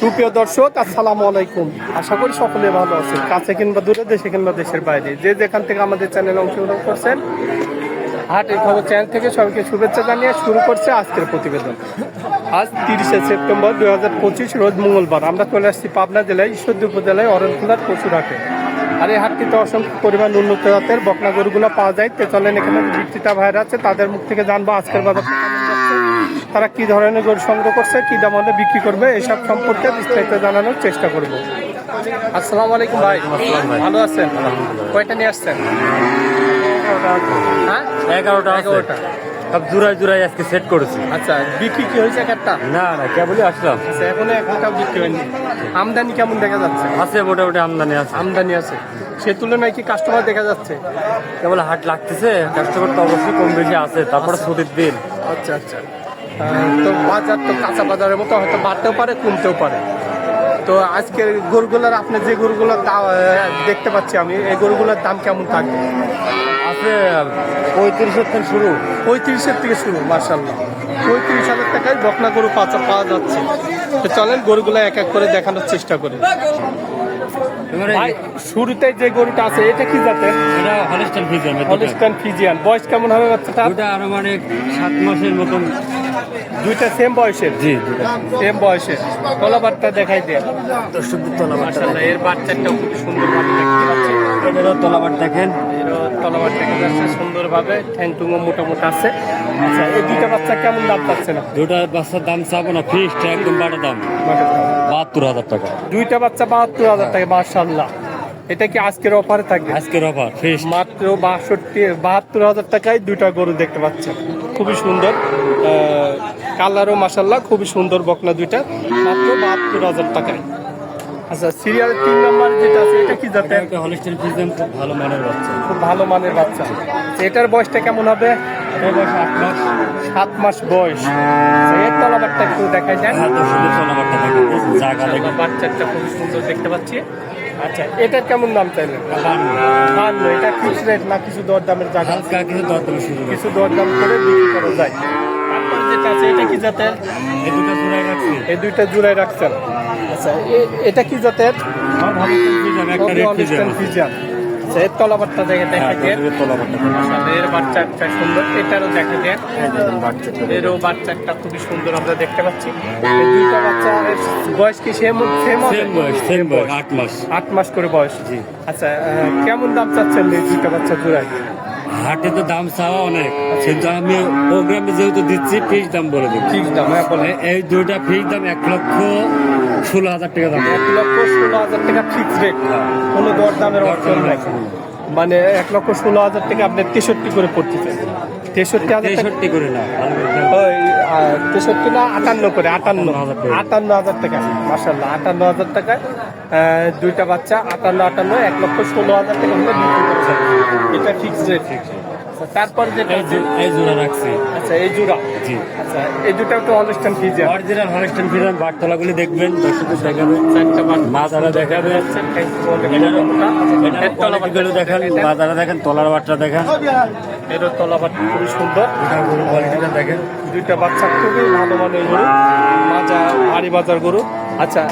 সুপ্রিয় দর্শক, আসসালামু আলাইকুম। আশা করি সকলে ভালো আছে কাছে কিংবা দূরে দেশে কিংবা দেশের বাইরে। যে যেখান থেকে আমাদের চ্যানেল অংশগ্রহণ করছেন, হাটের খবর চ্যানেল থেকে সবাইকে শুভেচ্ছা জানিয়ে শুরু করছে আজকের প্রতিবেদন। আজ তিরিশে সেপ্টেম্বর দু হাজার পঁচিশ, রোজ মঙ্গলবার। আমরা চলে আসছি পাবনা জেলায়, ঈশ্বরদী উপজেলায় অরণখোলার পশুর হাটে। আর এই হাটটিতে অসংখ্য পরিমাণ উন্নত জাতের বকনা গরুগুলো পাওয়া যায়। তো চলেন এখানে বিক্রেতা ভাইরা আছে তাদের মুখ থেকে জানব আজকের বাজার তারা কি ধরনের গরু সংগ্রহ করছে কি দাম হলে বিক্রি করবে এসব সম্পর্কে বিস্তারিত জানানোর চেষ্টা করব। আসসালামু আলাইকুম ভাই। ভালো আছেন? কয়টা নিয়ে আসছেন? হ্যাঁ? এগারোটা এগারোটা। সব জুড়াই জুড়াই আজকে সেট করেছি। আচ্ছা বিক্রি কি হয়েছে একটা? না না কেবলই আসলাম। আচ্ছা এখনও একটাও বিক্রি হয়নি। আমদানি কেমন দেখা যাচ্ছে? আছে মোটামুটি আমদানি আছে। আমদানি আছে। সে তুলনায় কি কাস্টমার দেখা যাচ্ছে? কেবল হাট লাগতেছে কাস্টমার তো অবশ্যই কম বেশি আছে তারপরে ছুটির দিন। আচ্ছা আচ্ছা। তো বাজার তো কাঁচা বাজারের মতো হয়তো বাড়তেও পারে কমতেও পারে। তো আজকের গরুগুলোর আপনি যে গরুগুলোর দেখতে পাচ্ছি আমি এই গরুগুলোর দাম কেমন থাকবে? আছে পঁয়ত্রিশের থেকে শুরু। পঁয়ত্রিশের থেকে শুরু মার্শাল্লাহ পঁয়ত্রিশ হাজার টাকায় বকনা গরু পাচা পাওয়া যাচ্ছে। তো চলেন গরুগুলো এক এক করে দেখানোর চেষ্টা করি। শুরুতে যে গরুটা আছে এটা কি জাতে এটা হলিস্টান ফিজ হলিস্টান ফিজিয়ান বয়স কেমন হবে বাচ্চাটা দুটা আনুমানিক সাত মাসের মতন। দুইটা সেম বয়সের? জি সেম বয়সের। কলাবারটা দেখাই দিয়ে তলাবারটা মার্শাল্লাহ এর বাচ্চাটাও খুব পাচ্ছি। তলাবার দেখেন। এরও তলাবার দেখা যাচ্ছে সুন্দরভাবে মোটামোটা আছে। আচ্ছা এই দুইটা বাচ্চা কেমন দাম পাচ্ছে না দুটা বাচ্চার দাম চাবো না ফিক্সড একদম বাটা দাম। বাহাত্তর হাজার টাকা। দুইটা বাচ্চা বাহাত্তর হাজার টাকা মার্শাল্লাহ এটা কি আজকের অফারে থাকবে? আজকের অফার মাত্র বাষট্টি বাহাত্তর হাজার টাকায় দুইটা গরু দেখতে পাচ্ছেন। খুবই সুন্দর। কালারও মাসাল্লাহ খুবই সুন্দর বকনা দুইটা। মাত্র বাহাত্তর হাজার টাকায়। আচ্ছা সিরিয়াল তিন নাম্বার যেটা আছে এটা কি জাতের? একটা হলিস্টান ফিজেন খুব ভালো মানের বাচ্চা। খুব ভালো মানের বাচ্চা। আচ্ছা, এটার বয়সটা কেমন হবে? এর বয়স আট মাস। সাত মাস বয়স। আচ্ছা, এর তলাবারটা একটু দেখা যায় হ্যাঁ তলাবারটা দেখেন। জায়গা দেখেন। বাচ্চাটা খুব সুন্দর দেখতে পাচ্ছি। আচ্ছা এটার কেমন দাম চাইলেন? বান্ন। এটা ফিক্স রেট না কিছু দরদামের জায়গা কিছু দরদাম কিছু দরদাম করে বিক্রি করা যায়। তারপরে যেটা আছে এটা কি জাতের? এই দুটো জোড়াই রাখছি। এই দুইটা জুলাই রাখছেন। আচ্ছা এটা কি জাতের? একটা আচ্ছা তলাবারটা দেখে দেখা দেন তলাবারটা মাশাআল্লাহ, এর সুন্দর এটারও দেখা দেন এরও বাচ্চাটা খুবই সুন্দর আমরা দেখতে পাচ্ছি। দুইটা বাচ্চা বয়স কি সেম সেম বয়স সেম বয়স আট মাস। আট মাস করে বয়স। জি। আচ্ছা কেমন দাম চাচ্ছেন এই দুইটা বাচ্চা জোড়ায়? হাটে তো দাম চাওয়া অনেক। কিন্তু আমি প্রোগ্রামে যেহেতু দিচ্ছি ফিক্স দাম বলে দিই ফিক্স দাম হ্যাঁ বলেন। এই দুইটা ফিক্স দাম এক লক্ষ ষোলো হাজার টাকা দাম। এক লক্ষ ষোলো হাজার টাকা ফিক্স রেট কোনো দর দামের অর্থ নাই। মানে এক লক্ষ ষোলো হাজার টাকা আপনি তেষট্টি করে পড়তেছেন তেষট্টি হাজার তেষট্টি করে না তেষট্টি না আটান্ন করে আটান্ন। আটান্ন হাজার টাকা। আটান্ন হাজার টাকা আটান্ন হাজার টাকায় দুইটা বাচ্চা আটান্ন আটান্ন এক লক্ষ ষোলো হাজার টাকা হলে বিক্রি করেছেন এটা ফিক্স রেট তারপর যেটা এই জোড়া রাখছি। আচ্ছা এই জোড়া। জি। আচ্ছা এই দুটো একটু অনুষ্ঠান ফিজ অরিজিনাল হলিস্টান ফিজেন বাটতলাগুলি দেখবেন দর্শকদের দেখাবে। মাথারা দেখাবে। দেখেন বাজারে দেখেন তলার বাটটা দেখেন। এরও তলাবাট খুবই সুন্দর। কোয়ালিটিটা দেখেন দুইটা বাচ্চা খুবই ভালো মানের গরু মাজা ভারী বাজার গরু। আচ্ছা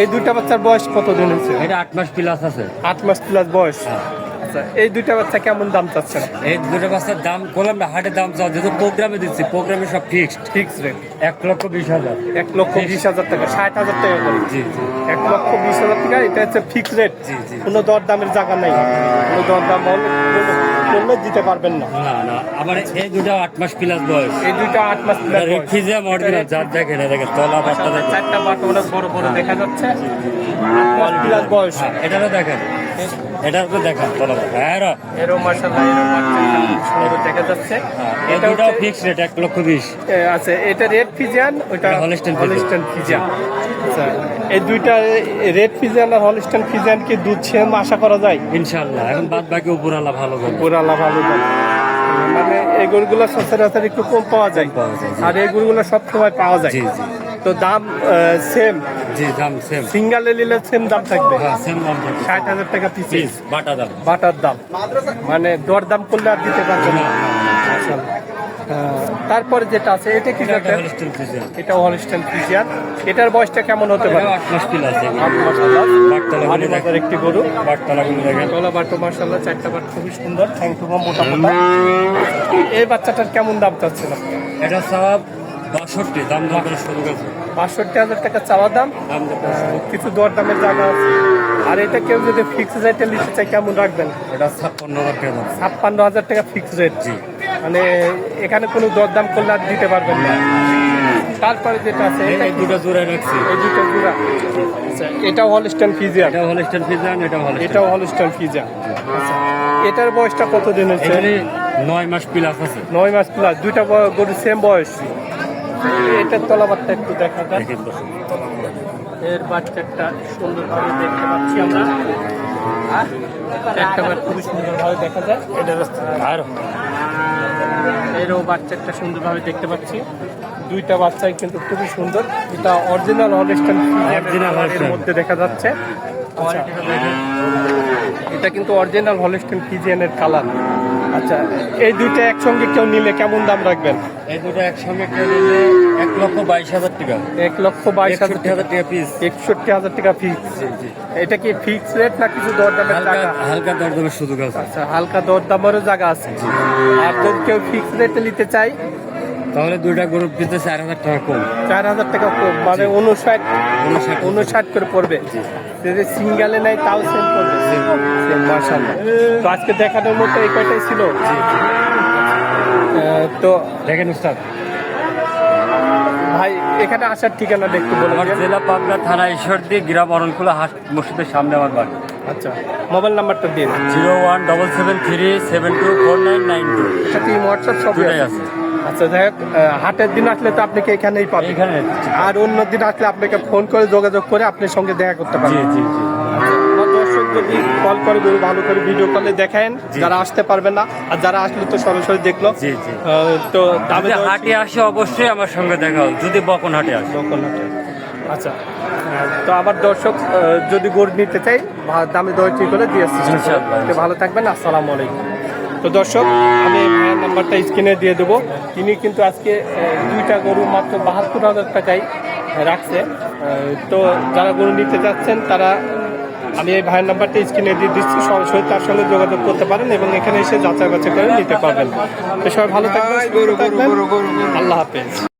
এই দুইটা বাচ্চার বয়স কতদিন হয়েছে? এটা আট মাস প্লাস আছে। আট মাস প্লাস বয়স। হ্যাঁ। আচ্ছা এই দুইটা বাচ্চা কেমন দাম চাচ্ছেন? এই দুটো বাচ্চার দাম করলাম না হাটের দাম চাও যেহেতু প্রোগ্রামে দিচ্ছি প্রোগ্রামে সব ফিক্সড ফিক্স রেট এক লক্ষ বিশ হাজার। এক লক্ষ বিশ হাজার টাকা ষাট হাজার টাকা করে। জি জি। এক লক্ষ বিশ হাজার টাকা এটা হচ্ছে ফিক্স রেট জি, জি। কোনো দরদামের জায়গা নেই। কোনো দরদাম হলে করলে দিতে পারবেন না। না না আমার এই দুটো আট মাস প্লাস বয়স। এই দুটো আট মাস প্লাস বয়স। ফিজিয়াম অরিজিনাল যার দেখেন দেখেন তলা পাতা দেখেন। চারটা পাতা বড় বড় দেখা যাচ্ছে। আট মাস প্লাস বয়স। এটা দেখেন। এটাও তো বাট্টা হ্যাঁ। এরও বাচ্চাটা খুব সুন্দর দেখা যাচ্ছে। এটা ফিক্স রেট এক লক্ষ বিশ। আচ্ছা এটা রেড ফিজিয়ান ওইটা এটা Holstein Friesian। ফিজিয়ান আচ্ছা এই দুইটা রেড ফিজিয়ান আর হলিস্টান ফিজিয়ান কি দুধ সেম আশা করা যায়? ইনশাল্লাহ এখন বাদ বাকি উপরালা ভালো করবে পুরালা ভালো মানে এই গরুগুলো সচরাচর একটু কম পাওয়া যায়। আর এই গরুগুলো সব সময় পাওয়া যায়। তো দাম সেম জি দাম সেম সিঙ্গালে নিলে সেম দাম থাকবে। হ্যাঁ সেম দাম থাকবে। ষাট হাজার টাকা পিস পিস বাটা দাম। বাটার দাম। মানে দর দাম করলে আর দিতে পারবে না। না, না, না। মাশাআল্লাহ। তারপরে যেটা আছে এটা কি জাতের এটা হলস্টেন ফ্রিজিয়ান এটার বয়সটা কেমন হতে পারে? আট মাস পিল আট মাস প্লাস। বাটতলা ভারী একটি গরু বাটতলা গুলো দেখেন। বাটো চারটা বাট খুবই সুন্দর। থ্যাংক ইউ মোটা মোটা। এই বাচ্চাটার কেমন দাম চাচ্ছিল এটা সব বাষট্টি দাম বাষট্টি হাজার টাকা চাওয়া দাম। কিছু দর দামের জায়গা আছে। আর এটা কেউ যদি ফিক্স রেটে নিতে চায় কেমন রাখবেন? এটা ছাপ্পান্ন হাজার টাকা ছাপ্পান্ন হাজার টাকা ফিক্স রেট জি। মানে এখানে কোনো দরদাম করলে আর দিতে পারবেন না। তারপরে যেটা আছে এই এটা দুটো জোড়ায় রাখছি। এই দুটো গুড়া আচ্ছা এটাও হলস্টেন ফিজিয়া এটা হলিস্টান ফিজান এটা হলিস্টান এটাও হলস্টেন ফিজিয়া আচ্ছা এটার বয়সটা কতদিন হচ্ছে নয় মাস প্লাস আছে। নয় মাস প্লাস দুইটা গরুর সেম বয়স। এটার তলাবারটা একটু দেখা যায়। এর বাচ্চাটা সুন্দরভাবে দেখতে পাচ্ছি আমরা। একটা বার খুবই সুন্দরভাবে দেখা যায় এটা আর এরও বাচ্চাটা সুন্দরভাবে দেখতে পাচ্ছি। দুইটা বাচ্চাই কিন্তু খুবই সুন্দর। এটা অরিজিনাল এর মধ্যে দেখা যাচ্ছে। এটা কিন্তু অরিজিনাল ফিজিয়ানের কালার আচ্ছা এই দুইটা একসঙ্গে কেউ নিলে কেমন দাম রাখবেন? এই দুটো একসঙ্গে কেউ নিলে এক লক্ষ বাইশ হাজার টাকা। এক লক্ষ বাইশ হাজার হাজার টাকা পিস একষট্টি হাজার টাকা ফিক্স এটা কি ফিক্স রেট না কিছু দরদামের হালকা টাকা হালকা দরদামের সুযোগ আছে। আচ্ছা হালকা দরদামেরও জায়গা আছে। আর যদি কেউ ফিক্স রেটে নিতে চাই তাহলে দুইটা গ্রুপ পিতে চার হাজার টাকা কম। চার হাজার টাকা কম মানে উনষাট উনষাট। করে। পড়বে। যদি সিঙ্গেলে নেয় তাও সেম পড়বে। মার্শাল্লাহ তো আজকে দেখানোর মতো এই কয়টাই ছিল? তো দেখেন উস্তাদ। ভাই এখানে আসার ঠিকানা একটু বলে আমার। জেলা পাবনা থানা ঈশ্বরদী গ্রাম অরণকুলা হাট মসজিদের সামনে আমার বাড়ি। আচ্ছা মোবাইল নাম্বারটা দিন। Zero one double seven three seven two four nine nine two. WhatsApp আছে? আছে। আচ্ছা যাই হোক হাটের দিন আসলে তো আপনাকে এখানেই পাবেন। এখানে আর অন্য দিন আসলে আপনাকে ফোন করে যোগাযোগ করে আপনার সঙ্গে দেখা করতে পারবেন। জি জি দর্শক যদি কল করে গরু ভালো করে ভিডিও কলে দেখেন যারা আসতে পারবে না আর যারা আসলে তো সরাসরি দেখল জি জি। তো দামে হাটে আসে অবশ্যই আমার সঙ্গে দেখা হবে। যদি বকন হাটে আসে। লোকাল হাটে। আচ্ছা তো আমার দর্শক যদি গরু নিতে চাই দামে দরে ঠিক করে দিয়ে আসছি। ভালো থাকবেন আসসালামু আলাইকুম। তো দর্শক আমি ভাইয়ের নাম্বারটা স্ক্রিনে দিয়ে দেবো। তিনি কিন্তু আজকে দুইটা গরু মাত্র বাহাত্তর হাজার টাকায় রাখছে। তো যারা গরু নিতে যাচ্ছেন তারা আমি এই ভাইয়ের নাম্বারটা স্ক্রিনে দিয়ে দিচ্ছি। সরাসরি তার সঙ্গে যোগাযোগ করতে পারেন এবং এখানে এসে যাচাই বাছাই করে নিতে পারবেন। তো সবাই ভালো থাকবেন। আল্লাহ হাফেজ।